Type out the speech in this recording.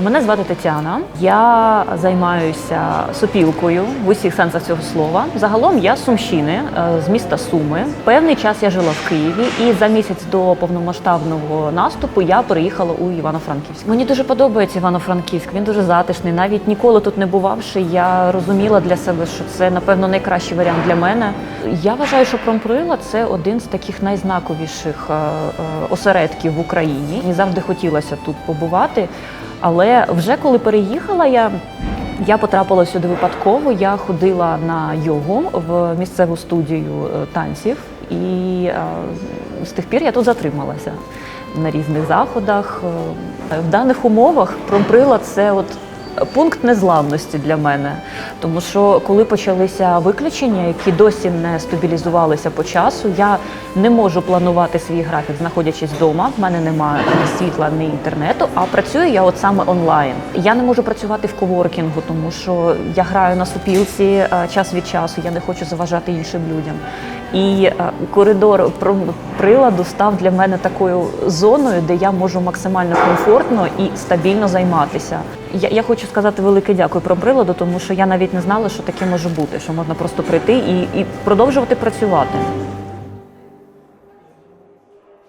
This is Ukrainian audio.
Мене звати Тетяна. Я займаюся сопілкою в усіх сенсах цього слова. Загалом я з Сумщини, е, з міста Суми. Певний час я жила в Києві, і за місяць до повномасштабного наступу я переїхала у Івано-Франківськ. Мені дуже подобається Івано-Франківськ. Він дуже затишний. Навіть ніколи тут не бувавши, я розуміла для себе, що це напевно найкращий варіант для мене. Я вважаю, що Промприла це один з таких найзнаковіших е, е, осередків в Україні. Мені завжди хотілося тут побувати. Але вже коли переїхала, я, я потрапила сюди випадково. Я ходила на йогу в місцеву студію е, танців, і з тих пір я тут затрималася на різних заходах. В даних умовах промприла це от. Пункт незламності для мене, тому що коли почалися виключення, які досі не стабілізувалися по часу, я не можу планувати свій графік, знаходячись вдома. В мене немає ні світла, ні інтернету. А працюю я от саме онлайн. Я не можу працювати в коворкінгу, тому що я граю на супілці е, час від часу. Я не хочу заважати іншим людям. І е, коридор приладу став для мене такою зоною, де я можу максимально комфортно і стабільно займатися. Я, я хочу сказати велике дякую про приладу, тому що я навіть не знала, що таке може бути, що можна просто прийти і, і продовжувати працювати.